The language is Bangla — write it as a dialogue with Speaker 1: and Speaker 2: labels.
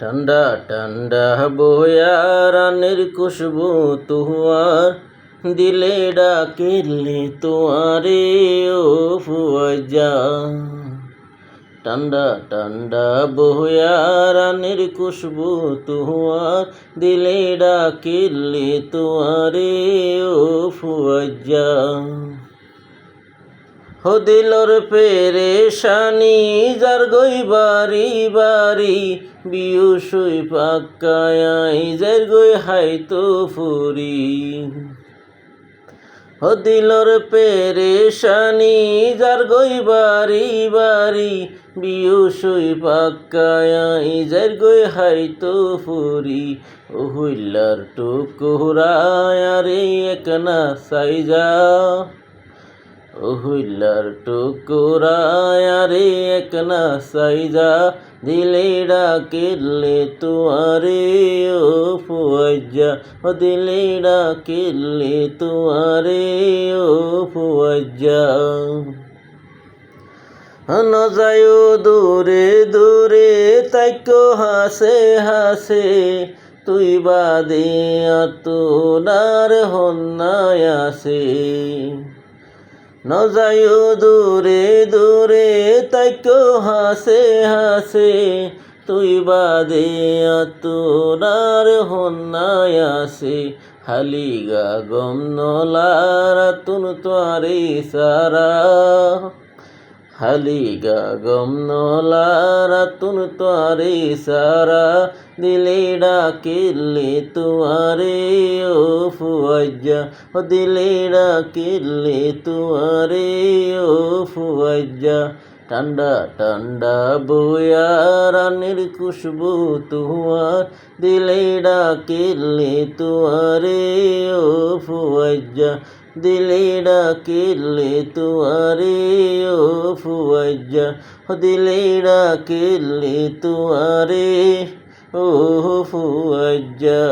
Speaker 1: ঠান্ডা ঠান্ডা বয়া রানের খুশবু তুয়ার দিলে ডাকিলে তোয়ারে ও ফুয়াজা। ঠান্ডা ঠান্ডা বয়া রানের খুশবু তুয়ার দিলে ডাকিলে তোয়ারে ও ফুয়াজা। হদিলর পেরেশানি, যার গই বাড়ি বাড়ি বিয়ু সুই পাকায় যার গই হাইতো ফুরি হদিলর পেরেশানি, যার গই বাড়ি বাড়ি বিয়ু সুই পাকায় যার গই হাইতো ফুরি হুইলার টুকুরায় রে একনা সাইজা। ওহুল্লার টুকুরায় রে এক না সাইজা দিলে ডাকিলে তুয়ারে ও ফুয়াজা ও দিলে ডাকিলে তুয়ারে ও ফুয়াজা ন যায় দূরে দূরে, তাইকো হাসে হাসে, তুই বাদে আতুনার হন্যায় আসে। নজায়ু দূরে দূরে তাইক হাসে হাসে। তুই বাদে তোরার হন্যায় আসে। হালিগা গম নলার, তুন তোয়ারে সারা। হালিগা গম নলার তুন তোয়ারে সারা দিলে ডাকিলে তুয়ারে, ও ফুয়াজা ও দিলে ডাকিলে তুয়ারে, ও ফুয়াজা ঠান্ডা ঠান্ডা বয়া রানের খুশবু তুয়ার দিলে ডাকিলে তুয়ারে ও ফুয়াজা দিলে ডাকিলে তুয়ারে ও ফুয়াজা দিলে ডাকিলে তুয়ারে ও ফুয়াজা